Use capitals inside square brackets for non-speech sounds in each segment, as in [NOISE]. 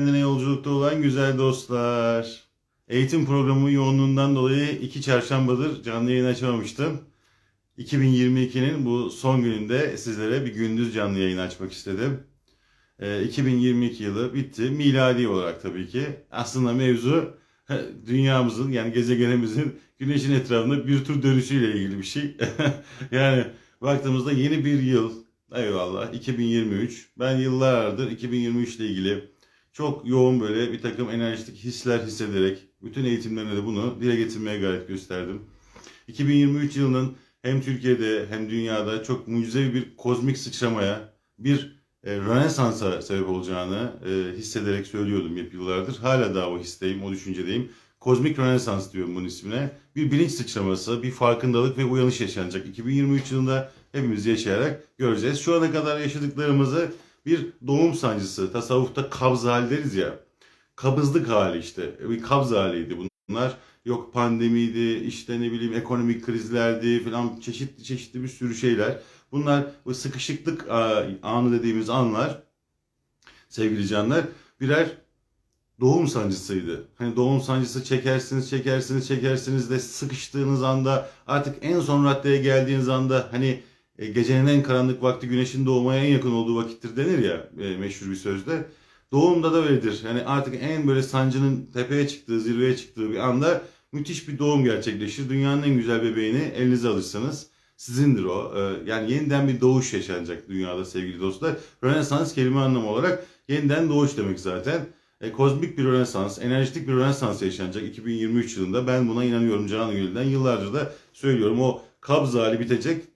Kendine yolculukta olan güzel dostlar. Eğitim programı yoğunluğundan dolayı iki çarşambadır canlı yayın açamamıştım. 2022'nin bu son gününde sizlere bir gündüz canlı yayın açmak istedim. Ee, 2022 yılı bitti. Miladi olarak tabii ki. Aslında mevzu dünyamızın yani gezegenimizin güneşin etrafında bir tur dönüşüyle ilgili bir şey. [LAUGHS] yani baktığımızda yeni bir yıl. Eyvallah 2023. Ben yıllardır 2023 ile ilgili çok yoğun böyle bir takım enerjik hisler hissederek bütün eğitimlerinde de bunu dile getirmeye gayret gösterdim. 2023 yılının hem Türkiye'de hem dünyada çok mucizevi bir kozmik sıçramaya, bir e, Rönesans'a sebep olacağını e, hissederek söylüyordum hep yıllardır. Hala daha o histeyim, o düşüncedeyim. Kozmik Rönesans diyorum bunun ismine. Bir bilinç sıçraması, bir farkındalık ve uyanış yaşanacak. 2023 yılında hepimiz yaşayarak göreceğiz. Şu ana kadar yaşadıklarımızı bir doğum sancısı, tasavvufta kabz hali deriz ya. Kabızlık hali işte. Bir kabz haliydi bunlar. Yok pandemiydi, işte ne bileyim ekonomik krizlerdi falan çeşitli çeşitli bir sürü şeyler. Bunlar bu sıkışıklık anı dediğimiz anlar sevgili canlar birer doğum sancısıydı. Hani doğum sancısı çekersiniz, çekersiniz, çekersiniz de sıkıştığınız anda artık en son raddeye geldiğiniz anda hani e, gecenin en karanlık vakti güneşin doğmaya en yakın olduğu vakittir denir ya e, meşhur bir sözde. Doğumda da öyledir. Yani artık en böyle sancının tepeye çıktığı, zirveye çıktığı bir anda müthiş bir doğum gerçekleşir. Dünyanın en güzel bebeğini elinize alırsanız sizindir o. Ee, yani yeniden bir doğuş yaşanacak dünyada sevgili dostlar. Rönesans kelime anlamı olarak yeniden doğuş demek zaten. E, kozmik bir rönesans, enerjik bir rönesans yaşanacak 2023 yılında. Ben buna inanıyorum canı gönülden. Yıllardır da söylüyorum o kabz hali bitecek.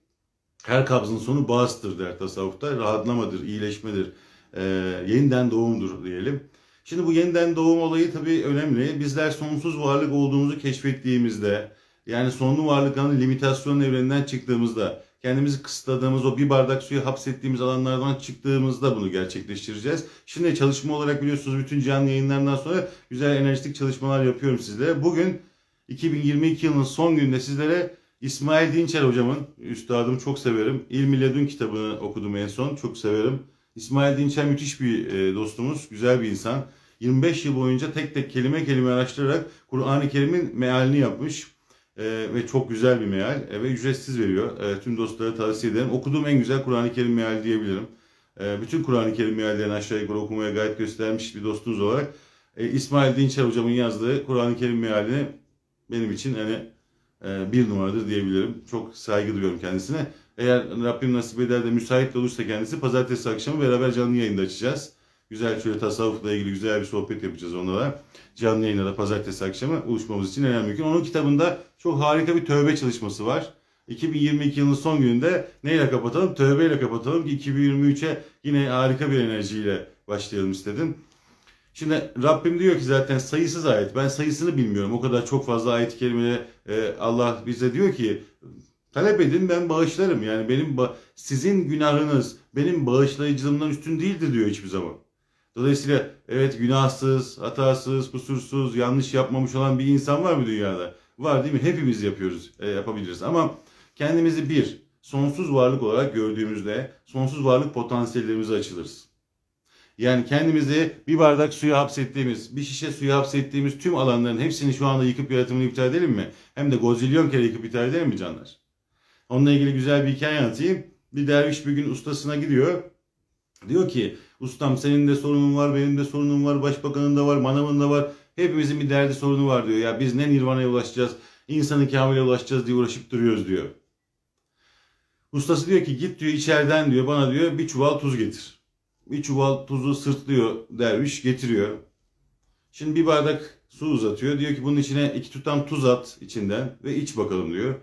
Her kabzın sonu bağıstır der tasavvufta. Rahatlamadır, iyileşmedir, e, yeniden doğumdur diyelim. Şimdi bu yeniden doğum olayı tabii önemli. Bizler sonsuz varlık olduğumuzu keşfettiğimizde, yani sonlu varlıkların limitasyon evreninden çıktığımızda, kendimizi kısıtladığımız o bir bardak suyu hapsettiğimiz alanlardan çıktığımızda bunu gerçekleştireceğiz. Şimdi çalışma olarak biliyorsunuz bütün canlı yayınlarından sonra güzel enerjik çalışmalar yapıyorum sizlere. Bugün 2022 yılının son gününde sizlere İsmail Dinçer hocamın, üstadım çok severim. İlmi Ledün kitabını okudum en son, çok severim. İsmail Dinçer müthiş bir e, dostumuz, güzel bir insan. 25 yıl boyunca tek tek kelime kelime araştırarak Kur'an-ı Kerim'in mealini yapmış. E, ve çok güzel bir meal e, ve ücretsiz veriyor. E, tüm dostlara tavsiye ederim. Okuduğum en güzel Kur'an-ı Kerim meali diyebilirim. E, bütün Kur'an-ı Kerim meallerini aşağı yukarı okumaya gayet göstermiş bir dostunuz olarak e, İsmail Dinçer hocamın yazdığı Kur'an-ı Kerim mealini benim için hani bir numaradır diyebilirim. Çok saygı duyuyorum kendisine. Eğer Rabbim nasip eder de müsait olursa kendisi pazartesi akşamı beraber canlı yayında açacağız. Güzel şöyle tasavvufla ilgili güzel bir sohbet yapacağız onlara. Canlı yayında da pazartesi akşamı buluşmamız için eğer mümkün. Onun kitabında çok harika bir tövbe çalışması var. 2022 yılının son gününde neyle kapatalım? Tövbeyle kapatalım ki 2023'e yine harika bir enerjiyle başlayalım istedim. Şimdi Rabbim diyor ki zaten sayısız ayet. Ben sayısını bilmiyorum. O kadar çok fazla ayet-i kerimede e, Allah bize diyor ki talep edin ben bağışlarım. Yani benim sizin günahınız benim bağışlayıcılığımdan üstün değildir diyor hiçbir zaman. Dolayısıyla evet günahsız, hatasız, kusursuz, yanlış yapmamış olan bir insan var mı dünyada? Var değil mi? Hepimiz yapıyoruz, e, yapabiliriz. Ama kendimizi bir, sonsuz varlık olarak gördüğümüzde sonsuz varlık potansiyellerimize açılırız. Yani kendimizi bir bardak suya hapsettiğimiz, bir şişe suya hapsettiğimiz tüm alanların hepsini şu anda yıkıp yaratımını iptal edelim mi? Hem de gozilyon kere yıkıp iptal edelim mi canlar? Onunla ilgili güzel bir hikaye anlatayım. Bir derviş bir gün ustasına gidiyor. Diyor ki ustam senin de sorunun var, benim de sorunum var, başbakanın da var, manavın da var. Hepimizin bir derdi sorunu var diyor. Ya biz ne nirvana'ya ulaşacağız, insanı kamile ulaşacağız diye uğraşıp duruyoruz diyor. Ustası diyor ki git diyor içeriden diyor bana diyor bir çuval tuz getir. Bir çuval tuzu sırtlıyor derviş getiriyor. Şimdi bir bardak su uzatıyor. Diyor ki bunun içine iki tutam tuz at içinden ve iç bakalım diyor.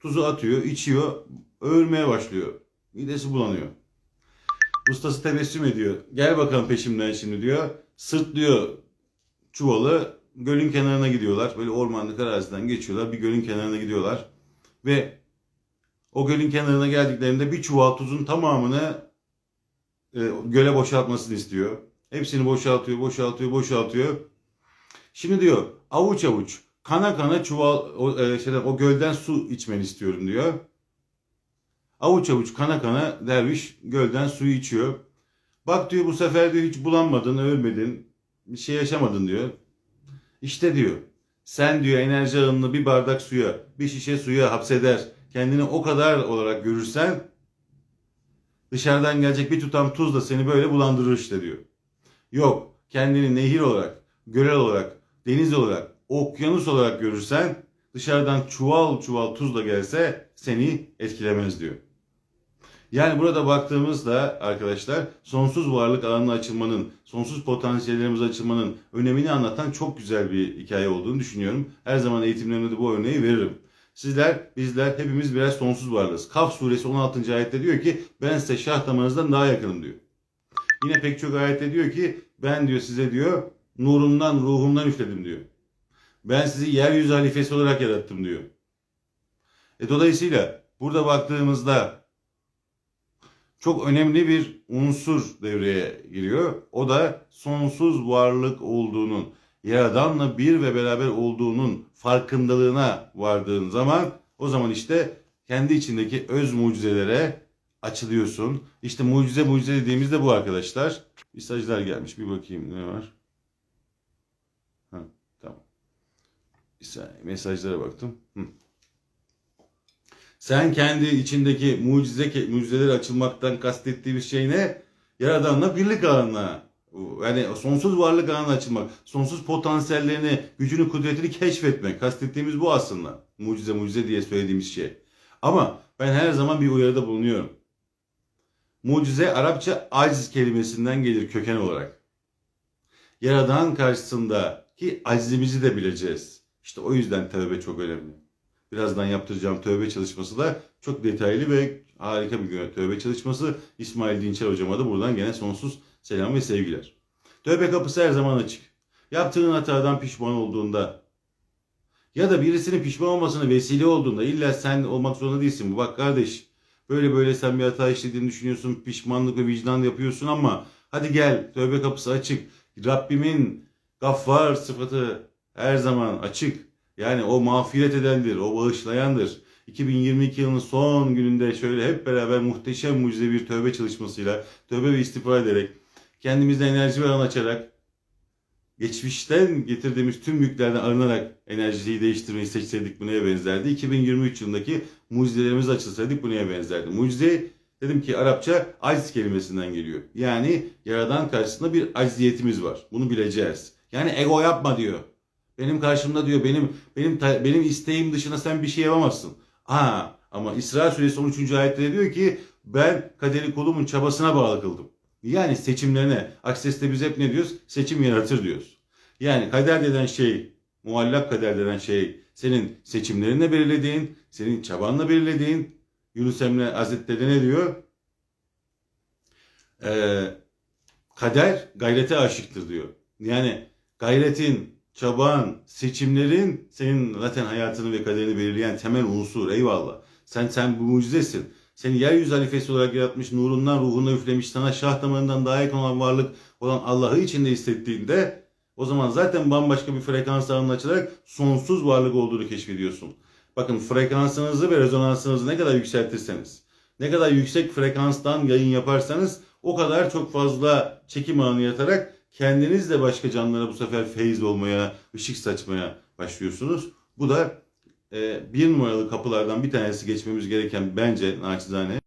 Tuzu atıyor, içiyor, öğürmeye başlıyor. Midesi bulanıyor. Ustası tebessüm ediyor. Gel bakalım peşimden şimdi diyor. Sırtlıyor çuvalı. Gölün kenarına gidiyorlar. Böyle ormanlık araziden geçiyorlar. Bir gölün kenarına gidiyorlar. Ve o gölün kenarına geldiklerinde bir çuval tuzun tamamını e, göle boşaltmasını istiyor. Hepsini boşaltıyor, boşaltıyor, boşaltıyor. Şimdi diyor avuç avuç kana kana çuval o, e, şeyden, o gölden su içmeni istiyorum diyor. Avuç avuç kana kana derviş gölden suyu içiyor. Bak diyor bu sefer diyor hiç bulanmadın, ölmedin. bir şey yaşamadın diyor. İşte diyor sen diyor enerji alanını bir bardak suya, bir şişe suya hapseder. Kendini o kadar olarak görürsen dışarıdan gelecek bir tutam tuz da seni böyle bulandırır işte diyor. Yok kendini nehir olarak, göl olarak, deniz olarak, okyanus olarak görürsen dışarıdan çuval çuval tuz da gelse seni etkilemez diyor. Yani burada baktığımızda arkadaşlar sonsuz varlık alanına açılmanın, sonsuz potansiyellerimize açılmanın önemini anlatan çok güzel bir hikaye olduğunu düşünüyorum. Her zaman eğitimlerimde de bu örneği veririm. Sizler, bizler hepimiz birer sonsuz varlığız. Kaf suresi 16. ayette diyor ki ben size şah damarınızdan daha yakınım diyor. Yine pek çok ayette diyor ki ben diyor size diyor nurumdan, ruhumdan üfledim diyor. Ben sizi yeryüzü halifesi olarak yarattım diyor. E dolayısıyla burada baktığımızda çok önemli bir unsur devreye giriyor. O da sonsuz varlık olduğunun, yaradanla bir ve beraber olduğunun farkındalığına vardığın zaman o zaman işte kendi içindeki öz mucizelere açılıyorsun. İşte mucize mucize dediğimizde bu arkadaşlar. Mesajlar gelmiş bir bakayım ne var. Ha, tamam. Mesajlara baktım. Hı. Sen kendi içindeki mucize mucizeleri açılmaktan kastettiğimiz şey ne? Yaradanla birlik alanına. Yani sonsuz varlık alanına açılmak. Sonsuz potansiyellerini, gücünü, kudretini keşfetmek. Kastettiğimiz bu aslında. Mucize mucize diye söylediğimiz şey. Ama ben her zaman bir uyarıda bulunuyorum. Mucize Arapça aciz kelimesinden gelir köken olarak. Yaradan karşısındaki acizimizi de bileceğiz. İşte o yüzden tövbe çok önemli. Birazdan yaptıracağım tövbe çalışması da çok detaylı ve harika bir tövbe çalışması. İsmail Dinçer hocama da buradan gene sonsuz selam ve sevgiler. Tövbe kapısı her zaman açık. Yaptığın hatadan pişman olduğunda ya da birisinin pişman olmasına vesile olduğunda illa sen olmak zorunda değilsin. Bak kardeş böyle böyle sen bir hata işlediğini düşünüyorsun. Pişmanlık ve vicdan yapıyorsun ama hadi gel tövbe kapısı açık. Rabbimin gaffar sıfatı her zaman açık. Yani o mağfiret edendir, o bağışlayandır. 2022 yılının son gününde şöyle hep beraber muhteşem mucize bir tövbe çalışmasıyla, tövbe ve istiğfar ederek, kendimizde enerji veren açarak, geçmişten getirdiğimiz tüm yüklerden arınarak enerjiyi değiştirmeyi seçseydik bu neye benzerdi? 2023 yılındaki mucizelerimiz açılsaydık bu neye benzerdi? Mucize dedim ki Arapça aciz kelimesinden geliyor. Yani yaradan karşısında bir acziyetimiz var. Bunu bileceğiz. Yani ego yapma diyor. Benim karşımda diyor benim benim benim isteğim dışında sen bir şey yapamazsın. Ha ama İsra suresi 13. ayette diyor ki ben kaderi kulumun çabasına bağlı kıldım. Yani seçimlerine. Akses'te biz hep ne diyoruz? Seçim yaratır diyoruz. Yani kader denen şey, muallak kader denen şey senin seçimlerinle belirlediğin, senin çabanla belirlediğin. Yunus Emre Hazretleri ne diyor? Ee, kader gayrete aşıktır diyor. Yani gayretin, çaban, seçimlerin senin zaten hayatını ve kaderini belirleyen temel unsur. Eyvallah. Sen sen bu mucizesin. Seni yeryüzü halifesi olarak yaratmış, nurundan, ruhuna üflemiş, sana şah damarından daha yakın olan varlık olan Allah'ı içinde hissettiğinde o zaman zaten bambaşka bir frekans alanına açılarak sonsuz varlık olduğunu keşfediyorsun. Bakın frekansınızı ve rezonansınızı ne kadar yükseltirseniz, ne kadar yüksek frekanstan yayın yaparsanız o kadar çok fazla çekim alanı yatarak kendiniz de başka canlılara bu sefer feyiz olmaya, ışık saçmaya başlıyorsunuz. Bu da e, bir numaralı kapılardan bir tanesi geçmemiz gereken bence naçizane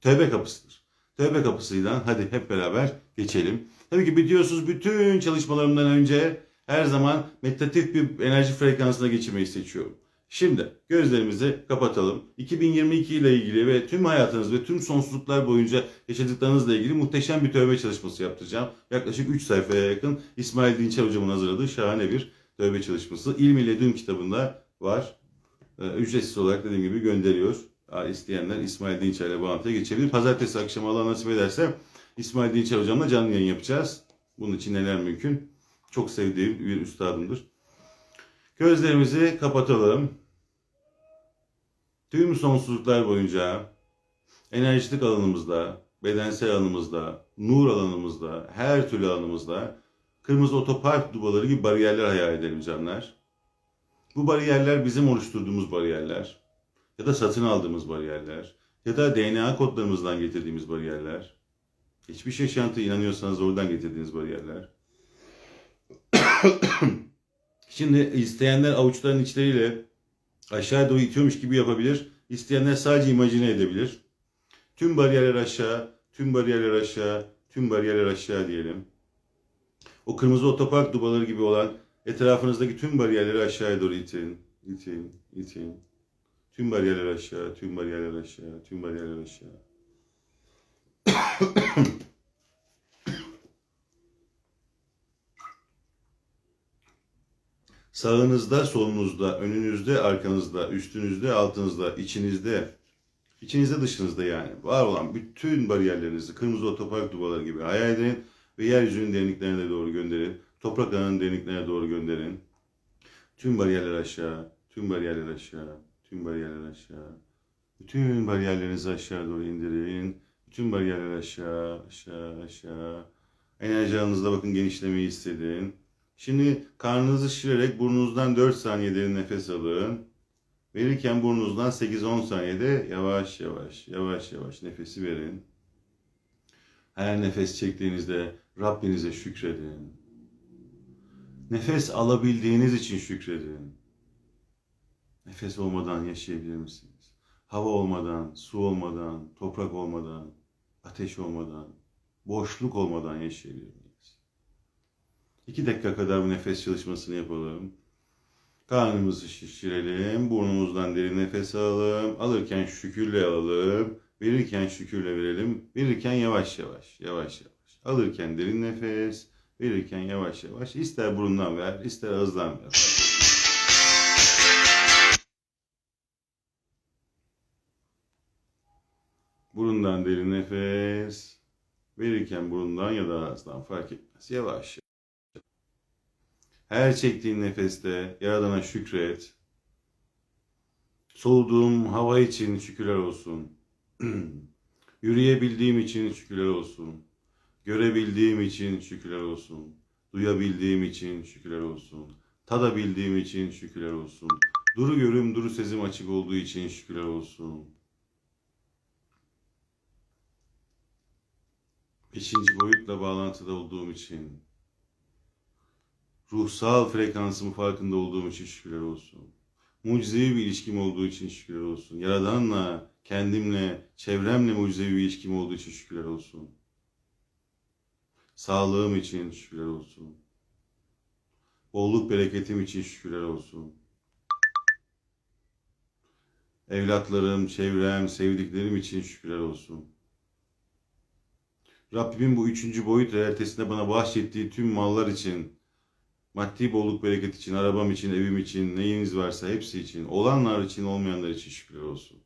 tövbe kapısıdır. Tövbe kapısıyla hadi hep beraber geçelim. Tabii ki biliyorsunuz bütün çalışmalarımdan önce her zaman meditatif bir enerji frekansına geçirmeyi seçiyorum. Şimdi gözlerimizi kapatalım. 2022 ile ilgili ve tüm hayatınız ve tüm sonsuzluklar boyunca yaşadıklarınızla ilgili muhteşem bir tövbe çalışması yaptıracağım. Yaklaşık 3 sayfaya yakın İsmail Dinçer hocamın hazırladığı şahane bir tövbe çalışması. İlm ile Dün kitabında var. Ee, ücretsiz olarak dediğim gibi gönderiyor. İsteyenler İsmail Dinçer ile bağlantıya geçebilir. Pazartesi akşamı Allah nasip ederse İsmail Dinçer hocamla canlı yayın yapacağız. Bunun için neler mümkün? Çok sevdiğim bir üstadımdır. Gözlerimizi kapatalım. Tüm sonsuzluklar boyunca enerjitik alanımızda, bedensel alanımızda, nur alanımızda, her türlü alanımızda kırmızı otopark dubaları gibi bariyerler hayal edelim canlar. Bu bariyerler bizim oluşturduğumuz bariyerler ya da satın aldığımız bariyerler ya da DNA kodlarımızdan getirdiğimiz bariyerler. Hiçbir yaşantı inanıyorsanız oradan getirdiğiniz bariyerler. [COUGHS] Şimdi isteyenler avuçların içleriyle aşağı doğru itiyormuş gibi yapabilir. İsteyenler sadece imajine edebilir. Tüm bariyerler aşağı, tüm bariyerler aşağı, tüm bariyerler aşağı diyelim. O kırmızı otopark dubaları gibi olan etrafınızdaki tüm bariyerleri aşağıya doğru itin. İtin, itin. Tüm bariyerler aşağı, tüm bariyerler aşağı, tüm bariyerler aşağı. [COUGHS] Sağınızda, solunuzda, önünüzde, arkanızda, üstünüzde, altınızda, içinizde, içinizde dışınızda yani var olan bütün bariyerlerinizi kırmızı otopark dubaları gibi hayal edin ve yeryüzünün derinliklerine doğru gönderin. Toprak ağının derinliklerine doğru gönderin. Tüm bariyerler aşağı, tüm bariyerler aşağı, tüm bariyerler aşağı. Bütün bariyerlerinizi aşağı doğru indirin. Bütün bariyerler aşağı, aşağı, aşağı. Enerji alanınızda bakın genişlemeyi hissedin. Şimdi karnınızı şişirerek burnunuzdan 4 saniye derin nefes alın. Verirken burnunuzdan 8-10 saniyede yavaş yavaş, yavaş yavaş nefesi verin. Her nefes çektiğinizde Rabbinize şükredin. Nefes alabildiğiniz için şükredin. Nefes olmadan yaşayabilir misiniz? Hava olmadan, su olmadan, toprak olmadan, ateş olmadan, boşluk olmadan yaşayabilir miyiz? İki dakika kadar bu nefes çalışmasını yapalım. Karnımızı şişirelim. Burnumuzdan derin nefes alalım. Alırken şükürle alalım. Verirken şükürle verelim. Verirken yavaş yavaş, yavaş yavaş. Alırken derin nefes. Verirken yavaş yavaş. İster burundan ver, ister ağızdan ver. Burundan derin nefes. Verirken burundan ya da ağızdan fark etmez. Yavaş her çektiğin nefeste Yaradan'a şükret. Soluduğum hava için şükürler olsun. [CLEARS THROAT] Yürüyebildiğim için şükürler olsun. Görebildiğim için şükürler olsun. Duyabildiğim için şükürler olsun. Tadabildiğim için şükürler olsun. Duru görüm, duru sesim açık olduğu için şükürler olsun. Beşinci boyutla bağlantıda olduğum için ruhsal frekansımın farkında olduğum için şükürler olsun. Mucizevi bir ilişkim olduğu için şükürler olsun. Yaradanla, kendimle, çevremle mucizevi bir ilişkim olduğu için şükürler olsun. Sağlığım için şükürler olsun. Bolluk bereketim için şükürler olsun. Evlatlarım, çevrem, sevdiklerim için şükürler olsun. Rabbimin bu üçüncü boyut realitesinde bana bahşettiği tüm mallar için, Maddi bolluk bereket için, arabam için, evim için, neyiniz varsa hepsi için, olanlar için, olmayanlar için şükürler olsun.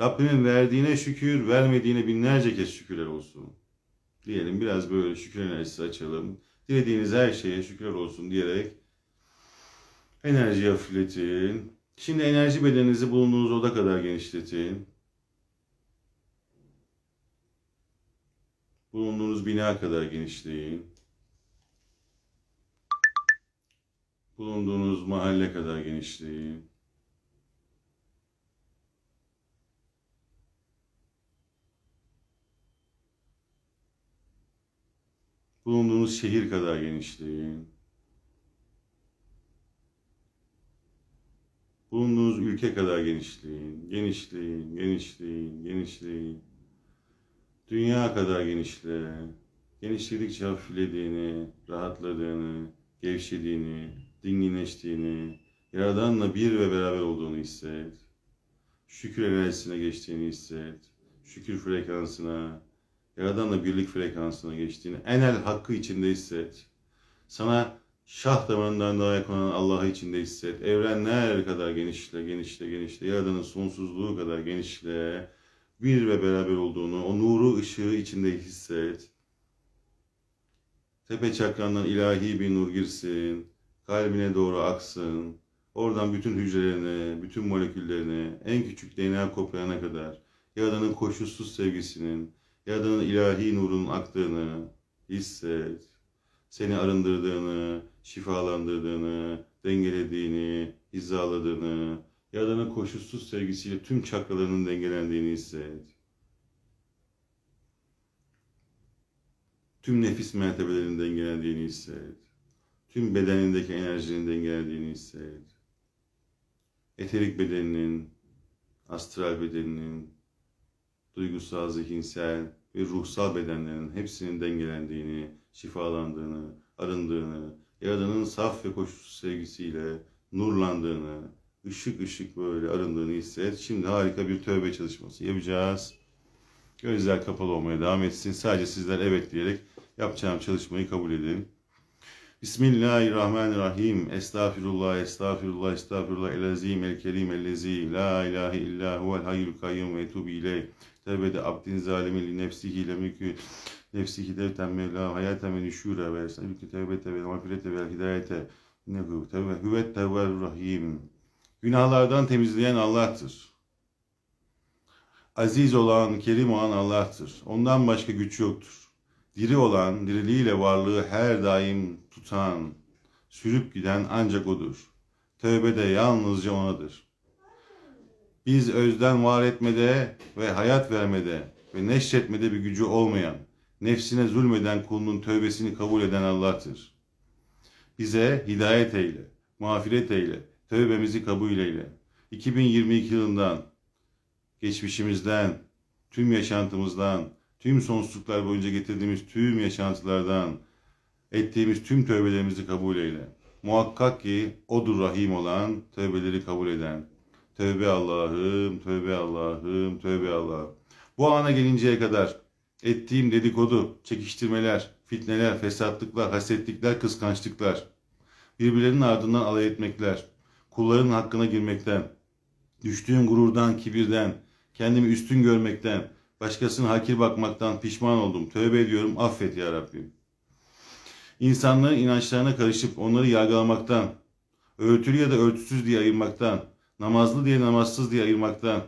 Rabbimin verdiğine şükür, vermediğine binlerce kez şükürler olsun. Diyelim biraz böyle şükür enerjisi açalım. Dilediğiniz her şeye şükürler olsun diyerek enerjiyi hafifletin. Şimdi enerji bedeninizi bulunduğunuz oda kadar genişletin. Bulunduğunuz bina kadar genişleyin. Bulunduğunuz mahalle kadar genişleyin. Bulunduğunuz şehir kadar genişleyin. Bulunduğunuz ülke kadar genişleyin. Genişleyin, genişleyin, genişleyin. Dünya kadar genişle. Genişledikçe hafiflediğini, rahatladığını, gevşediğini, dinginleştiğini, Yaradan'la bir ve beraber olduğunu hisset. Şükür enerjisine geçtiğini hisset. Şükür frekansına, Yaradan'la birlik frekansına geçtiğini enel hakkı içinde hisset. Sana şah damarından daha olan Allah'ı içinde hisset. Evrenler kadar genişle, genişle, genişle. Yaradan'ın sonsuzluğu kadar genişle. Bir ve beraber olduğunu, o nuru ışığı içinde hisset. Tepe çakrandan ilahi bir nur girsin kalbine doğru aksın. Oradan bütün hücrelerine, bütün moleküllerine, en küçük DNA kopyana kadar Yaradan'ın koşulsuz sevgisinin, Yaradan'ın ilahi nurunun aktığını hisset. Seni arındırdığını, şifalandırdığını, dengelediğini, hizaladığını, Yaradan'ın koşulsuz sevgisiyle tüm çakralarının dengelendiğini hisset. Tüm nefis mertebelerinin dengelendiğini hisset Tüm bedenindeki enerjinin dengelendiğini hisset. Eterik bedeninin, astral bedeninin, duygusal, zihinsel ve ruhsal bedenlerin hepsinin dengelendiğini, şifalandığını, arındığını, Yaradan'ın saf ve koşulsuz sevgisiyle nurlandığını, ışık ışık böyle arındığını hisset. Şimdi harika bir tövbe çalışması yapacağız. Gözler kapalı olmaya devam etsin. Sadece sizler evet diyerek yapacağım çalışmayı kabul edin. Bismillahirrahmanirrahim. Estağfirullah, estağfirullah, estağfirullah. El azim, el kerim, el lezi. La ilahe illa huvel hayyul kayyum ve etubu ileyh. Tevbede abdin zalimin li nefsihi le mülkü nefsihi devten mevla hayaten ve nüşûre ve esenlükü tevbete ve mağfirete ve hidayete. İnnehu tevbe hüvet tevvel rahim. Günahlardan temizleyen Allah'tır. Aziz olan, kerim olan Allah'tır. Ondan başka güç yoktur. Diri olan, diriliğiyle varlığı her daim tutan, sürüp giden ancak O'dur. Tövbe de yalnızca O'nadır. Biz özden var etmede ve hayat vermede ve neşretmede bir gücü olmayan, nefsine zulmeden kulunun tövbesini kabul eden Allah'tır. Bize hidayet eyle, mağfiret eyle, tövbemizi kabul eyle. 2022 yılından, geçmişimizden, tüm yaşantımızdan, tüm sonsuzluklar boyunca getirdiğimiz tüm yaşantılardan, ettiğimiz tüm tövbelerimizi kabul eyle. Muhakkak ki O'dur Rahim olan, tövbeleri kabul eden. Tövbe Allah'ım, tövbe Allah'ım, tövbe Allah'ım. Bu ana gelinceye kadar ettiğim dedikodu, çekiştirmeler, fitneler, fesatlıklar, hasetlikler, kıskançlıklar, birbirlerinin ardından alay etmekler, kulların hakkına girmekten, düştüğüm gururdan, kibirden, kendimi üstün görmekten, başkasına hakir bakmaktan pişman oldum. Tövbe ediyorum, affet ya Rabbim. İnsanların inançlarına karışıp onları yargılamaktan, örtülü ya da örtüsüz diye ayırmaktan, namazlı diye namazsız diye ayırmaktan,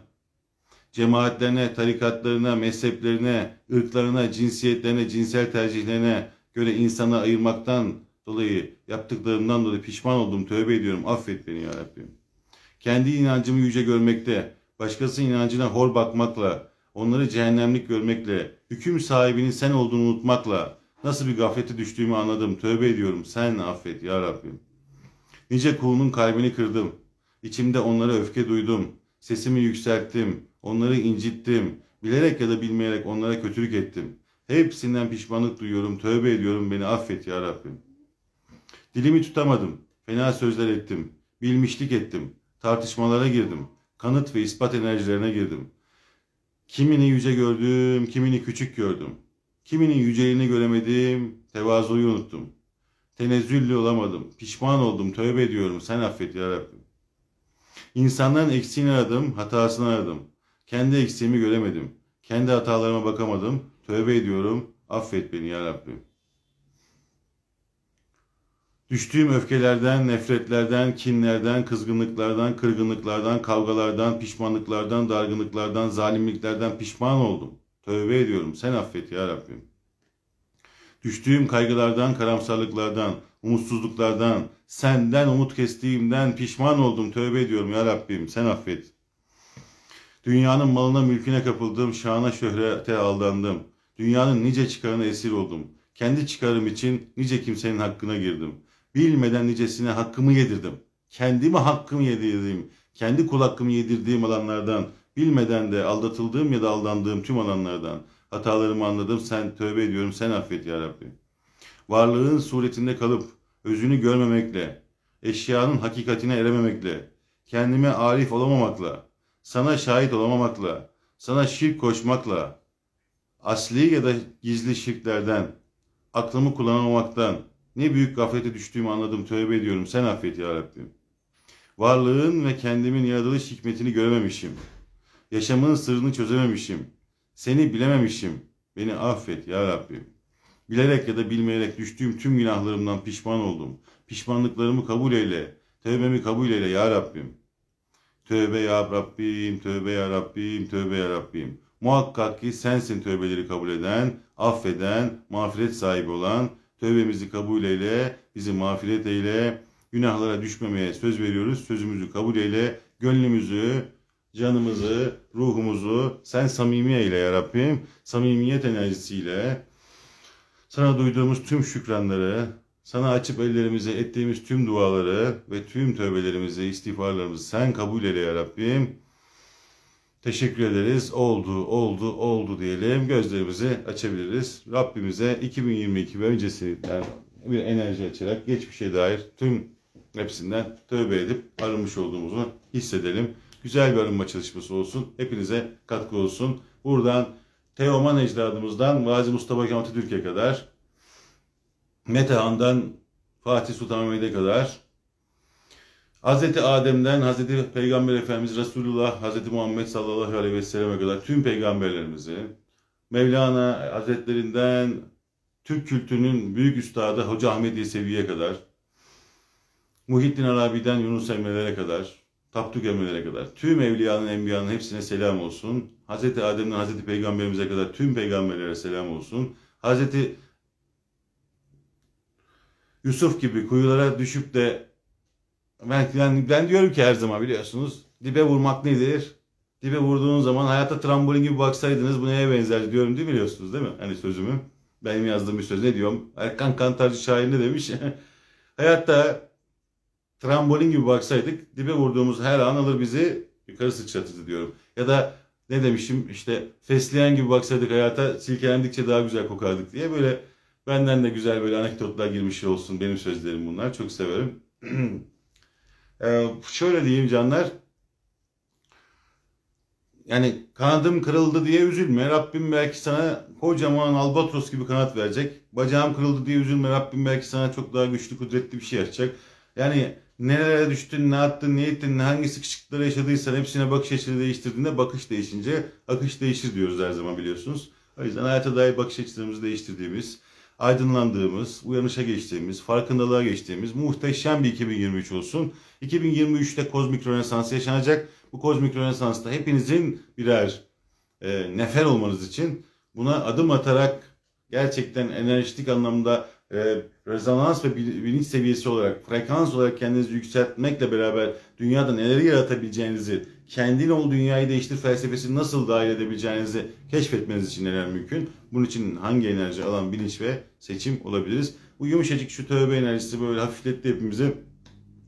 cemaatlerine, tarikatlarına, mezheplerine, ırklarına, cinsiyetlerine, cinsel tercihlerine göre insanı ayırmaktan dolayı yaptıklarımdan dolayı pişman oldum. Tövbe ediyorum. Affet beni ya Rabbim. Kendi inancımı yüce görmekte, başkasının inancına hor bakmakla, onları cehennemlik görmekle, hüküm sahibinin sen olduğunu unutmakla nasıl bir gaflete düştüğümü anladım. Tövbe ediyorum. Sen affet ya Rabbim. Nice kulunun kalbini kırdım. İçimde onlara öfke duydum. Sesimi yükselttim. Onları incittim. Bilerek ya da bilmeyerek onlara kötülük ettim. Hepsinden pişmanlık duyuyorum. Tövbe ediyorum. Beni affet ya Rabbim. Dilimi tutamadım. Fena sözler ettim. Bilmişlik ettim. Tartışmalara girdim. Kanıt ve ispat enerjilerine girdim. Kimini yüce gördüm, kimini küçük gördüm. Kiminin yüceliğini göremedim, tevazuyu unuttum. Tenezzüllü olamadım. Pişman oldum, tövbe ediyorum. Sen affet ya Rabbim. İnsanların eksiğini aradım, hatasını aradım. Kendi eksiğimi göremedim. Kendi hatalarıma bakamadım. Tövbe ediyorum. Affet beni ya Rabbim. Düştüğüm öfkelerden, nefretlerden, kinlerden, kızgınlıklardan, kırgınlıklardan, kavgalardan, pişmanlıklardan, dargınlıklardan, zalimliklerden pişman oldum. Tövbe ediyorum. Sen affet ya Rabbim. Düştüğüm kaygılardan, karamsarlıklardan, umutsuzluklardan, senden umut kestiğimden pişman oldum. Tövbe ediyorum ya Rabbim. Sen affet. Dünyanın malına mülküne kapıldım, şana şöhrete aldandım. Dünyanın nice çıkarına esir oldum. Kendi çıkarım için nice kimsenin hakkına girdim. Bilmeden nicesine hakkımı yedirdim. Kendime hakkımı yedirdim. Kendi kul hakkımı yedirdiğim alanlardan, bilmeden de aldatıldığım ya da aldandığım tüm alanlardan hatalarımı anladım. Sen tövbe ediyorum. Sen affet ya Rabbi. Varlığın suretinde kalıp özünü görmemekle, eşyanın hakikatine erememekle, kendime arif olamamakla, sana şahit olamamakla, sana şirk koşmakla, asli ya da gizli şirklerden, aklımı kullanamamaktan ne büyük gaflete düştüğümü anladım. Tövbe ediyorum. Sen affet ya Rabbim. Varlığın ve kendimin yaratılış hikmetini görememişim. Yaşamın sırrını çözememişim. Seni bilememişim. Beni affet ya Rabbim. Bilerek ya da bilmeyerek düştüğüm tüm günahlarımdan pişman oldum. Pişmanlıklarımı kabul eyle. Tövbemi kabul eyle ya Rabbim. Tövbe ya Rabbim, tövbe ya Rabbim, tövbe ya Rabbim. Muhakkak ki sensin tövbeleri kabul eden, affeden, mağfiret sahibi olan, tövbemizi kabul eyle, bizi mağfiret eyle, günahlara düşmemeye söz veriyoruz, sözümüzü kabul eyle, gönlümüzü, canımızı, ruhumuzu sen samimi eyle ya Rabbim. Samimiyet enerjisiyle sana duyduğumuz tüm şükranları, Sana açıp ellerimize ettiğimiz tüm duaları ve tüm tövbelerimizi, istiğfarlarımızı sen kabul eyle ya Rabbim. Teşekkür ederiz. Oldu, oldu, oldu diyelim. Gözlerimizi açabiliriz. Rabbimize 2022 ve öncesinden bir enerji açarak geçmişe dair tüm hepsinden tövbe edip arınmış olduğumuzu hissedelim. Güzel bir arınma çalışması olsun. Hepinize katkı olsun. Buradan Teoman ecdadımızdan Gazi Mustafa Kemal Atatürk'e kadar Metehan'dan Fatih Sultan Mehmet'e kadar Hazreti Adem'den Hazreti Peygamber Efendimiz Resulullah Hazreti Muhammed sallallahu aleyhi ve selleme kadar tüm peygamberlerimizi Mevlana Hazretlerinden Türk kültürünün büyük üstadı Hoca Ahmet Yesevi'ye kadar Muhittin Arabi'den Yunus Emre'lere kadar Tapduk Emre'lere kadar tüm evliyanın enbiyanın hepsine selam olsun. Hazreti Adem'den Hazreti Peygamberimize kadar tüm peygamberlere selam olsun. Hazreti Yusuf gibi kuyulara düşüp de ben, ben, ben diyorum ki her zaman biliyorsunuz dibe vurmak nedir? Dibe vurduğun zaman hayata trambolin gibi baksaydınız bu neye benzer diyorum değil mi biliyorsunuz değil mi? Hani sözümü. Benim yazdığım bir söz ne diyorum? Erkan Kantarcı şair ne demiş? [LAUGHS] Hayatta trambolin gibi baksaydık dibe vurduğumuz her an alır bizi yukarı sıçratırdı diyorum. Ya da ne demişim işte fesleğen gibi baksaydık hayata silkelendikçe daha güzel kokardık diye böyle benden de güzel böyle anekdotlar girmiş olsun benim sözlerim bunlar. Çok severim. [CLEARS THROAT] Ee, şöyle diyeyim canlar. Yani kanadım kırıldı diye üzülme. Rabbim belki sana kocaman albatros gibi kanat verecek. Bacağım kırıldı diye üzülme. Rabbim belki sana çok daha güçlü, kudretli bir şey açacak. Yani nerelere düştün, ne yaptın, ne ettin, hangi sıkışıklıkları yaşadıysan hepsine bakış açını değiştirdiğinde bakış değişince akış değişir diyoruz her zaman biliyorsunuz. O yüzden hayata dair bakış açılarımızı değiştirdiğimiz, aydınlandığımız, uyanışa geçtiğimiz, farkındalığa geçtiğimiz muhteşem bir 2023 olsun. 2023'te kozmik rönesans yaşanacak. Bu kozmik rönesansta hepinizin birer e, nefer olmanız için buna adım atarak gerçekten enerjik anlamda e, rezonans ve bil- bilinç seviyesi olarak, frekans olarak kendinizi yükseltmekle beraber dünyada neleri yaratabileceğinizi, kendin ol dünyayı değiştir felsefesini nasıl dahil edebileceğinizi keşfetmeniz için neler mümkün? Bunun için hangi enerji alan bilinç ve seçim olabiliriz? Bu yumuşacık şu tövbe enerjisi böyle hafifletti hepimizi.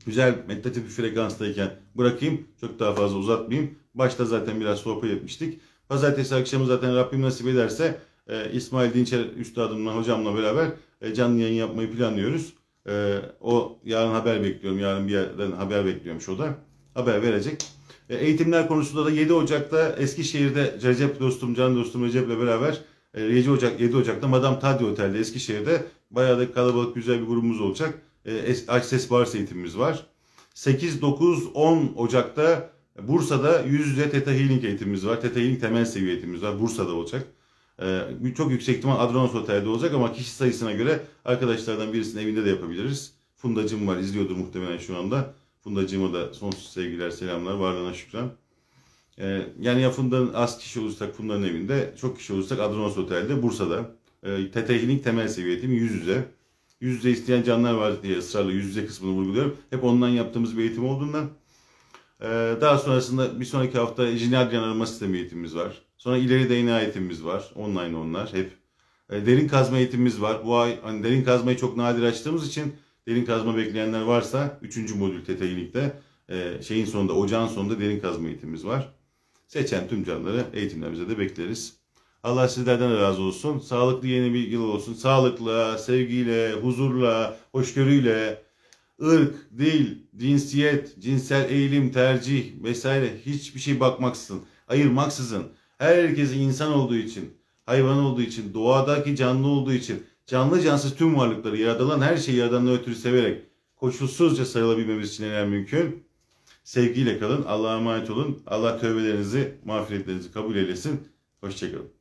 Güzel meditatif bir frekanstayken bırakayım. Çok daha fazla uzatmayayım. Başta zaten biraz sohbet etmiştik. Pazartesi akşamı zaten Rabbim nasip ederse e, İsmail Dinçer Üstadımla, hocamla beraber canlı yayın yapmayı planlıyoruz. E, o yarın haber bekliyorum. Yarın bir yerden haber bekliyormuş o da. Haber verecek. E, eğitimler konusunda da 7 Ocak'ta Eskişehir'de Recep dostum, can dostum Recep'le beraber e, 7 Ocak 7 Ocak'ta Madame Taddi Otel'de Eskişehir'de bayağı da kalabalık güzel bir grubumuz olacak. E, Es- Access Bars eğitimimiz var. 8, 9, 10 Ocak'ta Bursa'da yüz yüze Theta Healing eğitimimiz var. Theta Healing temel seviye eğitimimiz var. Bursa'da olacak. Ee, çok yüksek ihtimal Adronos Otel'de olacak ama kişi sayısına göre arkadaşlardan birisinin evinde de yapabiliriz. Fundacım var, izliyordur muhtemelen şu anda. Fundacığıma da sonsuz sevgiler, selamlar, varlığına şükran. Ee, yani ya Funda'nın az kişi olursak Funda'nın evinde, çok kişi olursak Adronos Otel'de, Bursa'da. Ee, Healing temel seviye eğitimi yüz yüze. Yüz yüze isteyen canlar var diye ısrarla yüz yüze kısmını vurguluyorum. Hep ondan yaptığımız bir eğitim olduğundan. Ee, daha sonrasında bir sonraki hafta Jinadyan arama sistemi eğitimimiz var. Sonra ileri DNA eğitimimiz var. Online onlar hep. Ee, derin kazma eğitimimiz var. Bu ay hani derin kazmayı çok nadir açtığımız için derin kazma bekleyenler varsa 3. modül Healing'de e, şeyin sonunda, ocağın sonunda derin kazma eğitimimiz var. Seçen tüm canları eğitimlerimize de bekleriz. Allah sizlerden de razı olsun. Sağlıklı yeni bir yıl olsun. Sağlıkla, sevgiyle, huzurla, hoşgörüyle, ırk, dil, cinsiyet, cinsel eğilim, tercih vesaire hiçbir şey bakmaksızın, ayırmaksızın herkesi insan olduğu için, hayvan olduğu için, doğadaki canlı olduğu için, canlı cansız tüm varlıkları, yaratılan her şeyi yaradandan ötürü severek koşulsuzca sarılabilmemiz için neler mümkün? Sevgiyle kalın, Allah'a emanet olun. Allah tövbelerinizi, mağfiretlerinizi kabul eylesin. Hoşçakalın.